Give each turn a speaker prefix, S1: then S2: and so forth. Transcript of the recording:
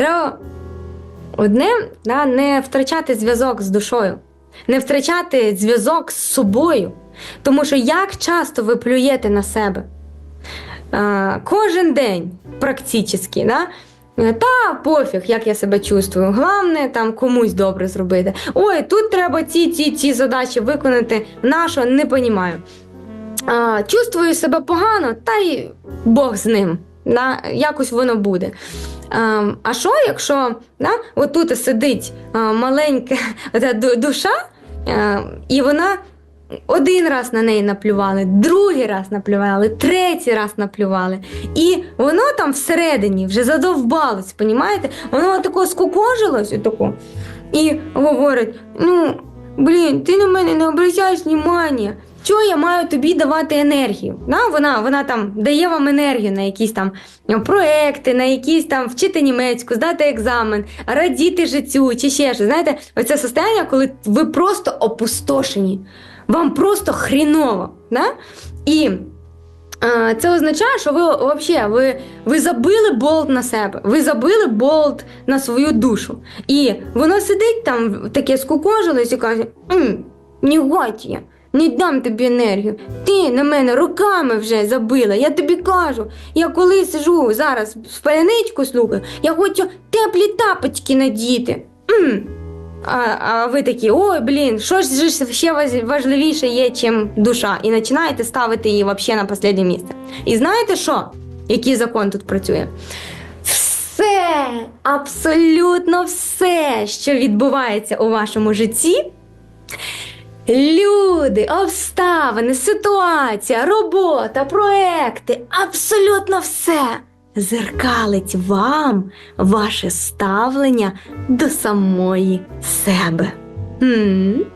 S1: Треба одне да, не втрачати зв'язок з душою, не втрачати зв'язок з собою. Тому що як часто ви плюєте на себе? А, кожен день, практично, да? Та пофіг, як я себе чувствую. Головне там комусь добре зробити. Ой, тут треба ці ці ці задачі виконати. Нащо не понімаю. А, чувствую себе погано, та й Бог з ним. Да? Якось воно буде. А, а що, якщо да, отут сидить маленька ота душа, і вона один раз на неї наплювали, другий раз наплювали, третій раз наплювали. І воно там всередині вже задовбалось, понімаєте? Воно тако скукожилось отако, і говорить: ну, блін, ти на мене не обращаєш внимання. Чого я маю тобі давати енергію? Да? Вона, вона там дає вам енергію на якісь там ну, проекти, на якісь там вчити німецьку, здати екзамен, радіти життю чи ще щось. Знаєте, оце состояння, коли ви просто опустошені, вам просто хріново. Да? І це означає, що ви вообще, ви, ви забили болт на себе, ви забили болт на свою душу. І воно сидить там, таке скукожилось і каже: «М, не не дам тобі енергію. Ти на мене руками вже забила. Я тобі кажу. Я коли сижу зараз в паяничку слухаю, я хочу теплі тапочки надіти. М. А, а ви такі, ой, блін, що ж ще важливіше є, чим душа, і починаєте ставити її взагалі на останнє місце. І знаєте що? Який закон тут працює? Все, абсолютно все, що відбувається у вашому житті, Люди, обставини, ситуація, робота, проекти, абсолютно все зеркалить вам ваше ставлення до самої себе. М?